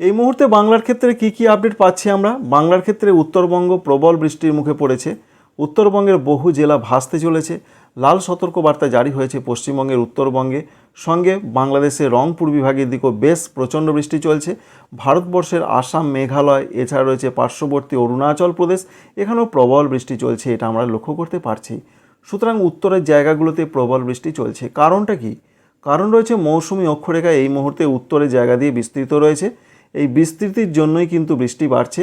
এই মুহূর্তে বাংলার ক্ষেত্রে কি কি আপডেট পাচ্ছি আমরা? বাংলার ক্ষেত্রে উত্তরবঙ্গ প্রবল বৃষ্টির মুখে পড়েছে। উত্তরবঙ্গের বহু জেলা ভাসতে চলেছে। লাল সতর্কবার্তা জারি হয়েছে পশ্চিমবঙ্গের উত্তরবঙ্গে। সঙ্গে বাংলাদেশের রংপুর বিভাগের দিকেও বেশ প্রচণ্ড বৃষ্টি চলছে। ভারতবর্ষের আসাম, মেঘালয়, এছাড়া রয়েছে পার্শ্ববর্তী অরুণাচল প্রদেশ। এখানেও প্রবল বৃষ্টি চলছে, এটা আমরা লক্ষ্য করতে পারছি। সুতরাং উত্তরের জায়গাগুলোতে প্রবল বৃষ্টি চলছে। কারণটা কি? কারণ রয়েছে মৌসুমি অক্ষরেখা এই মুহূর্তে উত্তরের জায়গা দিয়ে বিস্তৃত রয়েছে। এই বিস্তৃতির জন্যই কিন্তু বৃষ্টি বাড়ছে।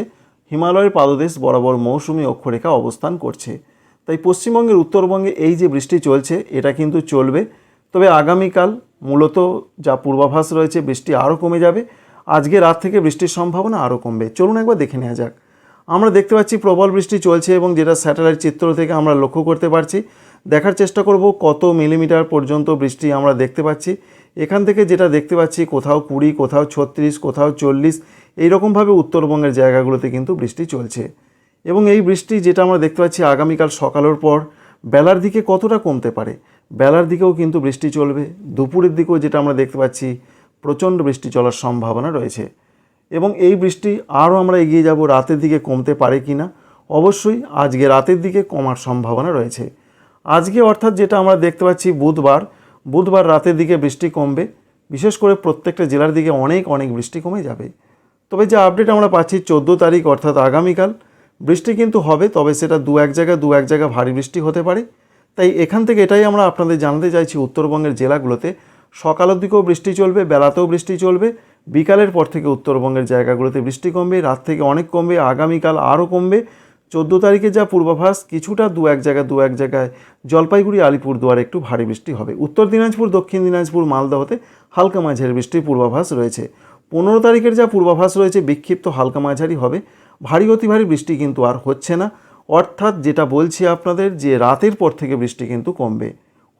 হিমালয়ের পাদদেশ বরাবর মৌসুমি অক্ষরেখা অবস্থান করছে। তাই পশ্চিমবঙ্গের উত্তরবঙ্গে এই যে বৃষ্টি চলছে, এটা কিন্তু চলবে। তবে আগামীকাল মূলত যা পূর্বাভাস রয়েছে, বৃষ্টি আরও কমে যাবে। আজকে রাত থেকে বৃষ্টির সম্ভাবনা আরও কমবে। চলুন একবার দেখে নেওয়া যাক। আমরা দেখতে পাচ্ছি প্রবল বৃষ্টি চলছে এবং যেটা স্যাটেলাইট চিত্র থেকে আমরা লক্ষ্য করতে পারছি। দেখার চেষ্টা করব কত মিলিমিটার পর্যন্ত বৃষ্টি আমরা দেখতে পাচ্ছি। এখান থেকে যেটা দেখতে পাচ্ছি, কোথাও কুড়ি, কোথাও ছত্রিশ, কোথাও চল্লিশ, এইরকমভাবে উত্তরবঙ্গের জায়গাগুলোতে কিন্তু বৃষ্টি চলছে। এবং এই বৃষ্টি যেটা আমরা দেখতে পাচ্ছি আগামীকাল সকালের পর, বেলার দিকে কতটা কমতে পারে? বেলার দিকেও কিন্তু বৃষ্টি চলবে। দুপুরের দিকেও যেটা আমরা দেখতে পাচ্ছি, প্রচণ্ড বৃষ্টি চলার সম্ভাবনা রয়েছে। এবং এই বৃষ্টি আরও আমরা এগিয়ে যাব, রাতের দিকে কমতে পারে কি না? অবশ্যই আজকে রাতের দিকে কমার সম্ভাবনা রয়েছে। আজকে অর্থাৎ যেটা আমরা দেখতে পাচ্ছি, বুধবার বুধবার রাতের দিকে বৃষ্টি কমবে। বিশেষ করে প্রত্যেকটা জেলার দিকে অনেক অনেক বৃষ্টি কমে যাবে। তবে যে আপডেট আমরা পাচ্ছি চোদ্দ তারিখ, অর্থাৎ আগামীকাল, বৃষ্টি কিন্তু হবে, তবে সেটা দু এক জায়গা দু এক জায়গা ভারী বৃষ্টি হতে পারে। তাই এখান থেকে এটাই আমরা আপনাদের জানাতে চাইছি। উত্তরবঙ্গের জেলাগুলোতে সকালের দিকেও বৃষ্টি চলবে, বেলাতেও বৃষ্টি চলবে। বিকালের পর থেকে উত্তরবঙ্গের জায়গাগুলোতে বৃষ্টি কমবে। রাত থেকে অনেক কমবে, আগামীকাল আরও কমবে। চোদ্দ তারিখে যা পূর্বাভাস, কিছুটা দু এক জায়গায়, দু এক জায়গায়। জলপাইগুড়ি, আলিপুরদুয়ারে একটু ভারী বৃষ্টি হবে। উত্তর দিনাজপুর, দক্ষিণ দিনাজপুর মালদহতে হালকা মাঝারি বৃষ্টির পূর্বাভাস রয়েছে। পনেরো তারিখের যা পূর্বাভাস রয়েছে, বিক্ষিপ্ত হালকা মাঝারি হবে। ভারী, অতি ভারী বৃষ্টি কিন্তু আর হচ্ছে না। অর্থাৎ যেটা বলছি আপনাদের, যে রাতের পর থেকে বৃষ্টি কিন্তু কমবে।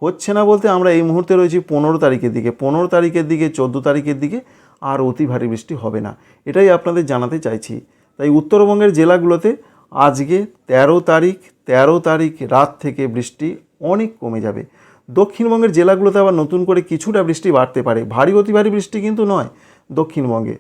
হচ্ছে না বলতে আমরা এই মুহূর্তে রয়েছি পনেরো তারিখের দিকে। পনেরো তারিখের দিকে, চোদ্দ তারিখের দিকে আর অতি ভারী বৃষ্টি হবে না। এটাই আপনাদের জানাতে চাইছি। তাই উত্তরবঙ্গের জেলাগুলোতে আজকে তেরো তারিখ তেরো তারিখ রাত থেকে বৃষ্টি অনেক কমে যাবে। দক্ষিণবঙ্গের জেলাগুলোতে আবার নতুন করে কিছুটা বৃষ্টি বাড়তে পারে। ভারী, অতি ভারী বৃষ্টি কিন্তু নয় দক্ষিণবঙ্গে।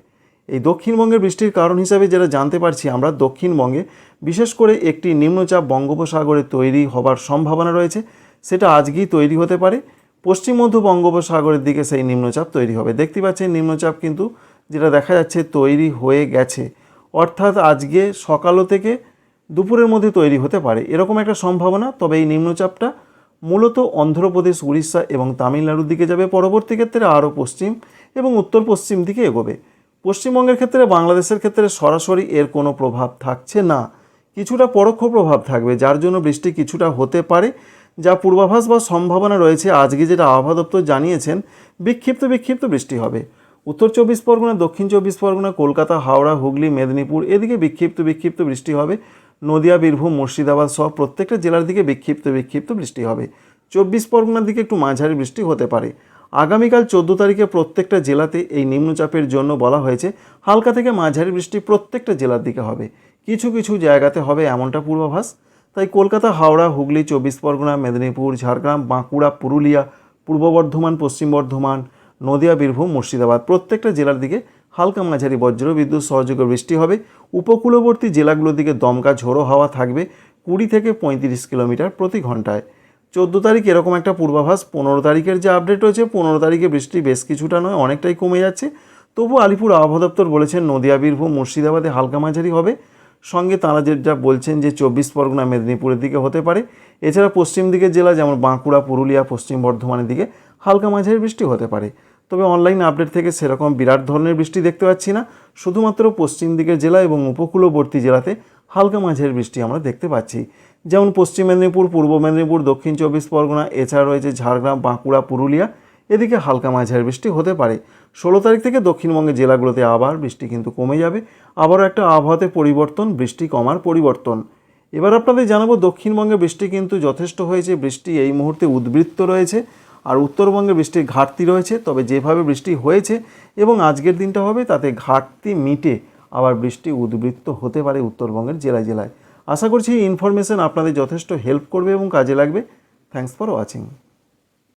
এই দক্ষিণবঙ্গের বৃষ্টির কারণ হিসাবে যেটা জানতে পারছি আমরা, দক্ষিণবঙ্গে বিশেষ করে একটি নিম্নচাপ বঙ্গোপসাগরে তৈরি হবার সম্ভাবনা রয়েছে। সেটা আজকেই তৈরি হতে পারে। পশ্চিম মধ্য বঙ্গোপসাগরের দিকে সেই নিম্নচাপ তৈরি হবে। দেখতে পাচ্ছেন নিম্নচাপ কিন্তু যেটা দেখা যাচ্ছে তৈরি হয়ে গেছে। অর্থাৎ আজকে সকালও থেকে দুপুরের মধ্যে তৈরি হতে পারে। এরকম একটা সম্ভাবনা, তবে এই নিম্নচাপটা মূলত অন্ধ্রপ্রদেশ, উড়িষ্যা এবং তামিলনাড়ুর দিকে যাবে। পরবর্তী ক্ষেত্রে আরও পশ্চিম এবং উত্তর পশ্চিম দিকে এগোবে। পশ্চিমবঙ্গের ক্ষেত্রে বাংলাদেশের ক্ষেত্রে সরাসরি এর কোনো প্রভাব থাকছে না। কিছুটা পরোক্ষ প্রভাব থাকবে, যার জন্য বৃষ্টি কিছুটা হতে পারে, যা পূর্বাভাস বা সম্ভাবনা রয়েছে। আজকে যেটা আবহাওয়া দপ্তর জানিয়েছেন, বিক্ষিপ্ত বিক্ষিপ্ত বৃষ্টি হবে। উত্তর চব্বিশ পরগনা, দক্ষিণ চব্বিশ পরগনা, কলকাতা, হাওড়া, হুগলি, মেদিনীপুর, এদিকে বিক্ষিপ্ত বিক্ষিপ্ত বৃষ্টি হবে। নদিয়া, বীরভূম, মুর্শিদাবাদ সহ প্রত্যেকটা জেলার দিকে বিক্ষিপ্ত বিক্ষিপ্ত বৃষ্টি হবে। চব্বিশ পরগনার দিকে একটু মাঝারি বৃষ্টি হতে পারে। আগামীকাল চোদ্দ তারিখে প্রত্যেকটা জেলাতে এই নিম্নচাপের জন্য বলা হয়েছে, হালকা থেকে মাঝারি বৃষ্টি প্রত্যেকটা জেলার দিকে হবে। কিছু কিছু জায়গাতে হবে এমনটা পূর্বাভাস। তাই কলকাতা, হাওড়া, হুগলি, চব্বিশ পরগনা, মেদিনীপুর, ঝাড়গ্রাম, বাঁকুড়া, পুরুলিয়া, পূর্ব বর্ধমান, পশ্চিম বর্ধমান, নদিয়া, বীরভূম, মুর্শিদাবাদ প্রত্যেকটা জেলার দিকে হালকা মাঝারি বজ্র, বিদ্যুৎ সহযোগে বৃষ্টি হবে। উপকূলবর্তী জেলাগুলোর দিকে দমকা ঝোড়ো হাওয়া থাকবে কুড়ি থেকে পঁয়ত্রিশ কিলোমিটার প্রতি ঘন্টায় চোদ্দ তারিখ এরকম একটা পূর্বাভাস, পনেরো তারিখের যে আপডেট হয়েছে পনেরো তারিখে বৃষ্টি বেশ কিছুটা নয়, অনেকটাই কমে যাচ্ছে। তবু আলিপুর আবহাওয়া দপ্তর বলেছেন, নদিয়া, বীরভূম, মুর্শিদাবাদে হালকা মাঝারি হবে। সঙ্গে তারা যেটা বলছেন যে চব্বিশ পরগনা, মেদিনীপুরের দিকে হতে পারে। এছাড়া পশ্চিম দিকের জেলা যেমন বাঁকুড়া, পুরুলিয়া, পশ্চিম বর্ধমানের দিকে হালকা মাঝারি বৃষ্টি হতে পারে। তবে অনলাইন আপডেট থেকে সেরকম বিরাট ধরনের বৃষ্টি দেখতে পাচ্ছি না। শুধুমাত্র পশ্চিম দিকের জেলা এবং উপকূলবর্তী জেলাতে হালকা মাঝারি বৃষ্টি আমরা দেখতে পাচ্ছি। যেমন পশ্চিম মেদিনীপুর, পূর্ব মেদিনীপুর, দক্ষিণ চব্বিশ পরগনা, এছাড়া রয়েছে ঝাড়গ্রাম, বাঁকুড়া, পুরুলিয়া। এদিকে হালকা মাঝারি বৃষ্টি হতে পারে। ষোলো তারিখ থেকে দক্ষিণবঙ্গের জেলাগুলোতে আবার বৃষ্টি কিন্তু কমে যাবে। আবারও একটা আবহাওয়াতে পরিবর্তন, বৃষ্টি কমার পরিবর্তন। এবার আপনাদের জানাব দক্ষিণবঙ্গে বৃষ্টি কিন্তু যথেষ্ট হয়েছে, বৃষ্টি এই মুহূর্তে উদ্বৃত্ত রয়েছে। আর উত্তরবঙ্গে বৃষ্টির ঘাটতি রয়েছে, তবে যেভাবে বৃষ্টি হয়েছে এবং আজকের দিনটা হবে, তাতে ঘাটতি মিটে আবার বৃষ্টি উদ্বৃত্ত হতে পারে উত্তরবঙ্গের জেলায় জেলায়। আশা করছি এই ইনফরমেশান আপনাদের যথেষ্ট হেল্প করবে এবং কাজে লাগবে। Thanks for watching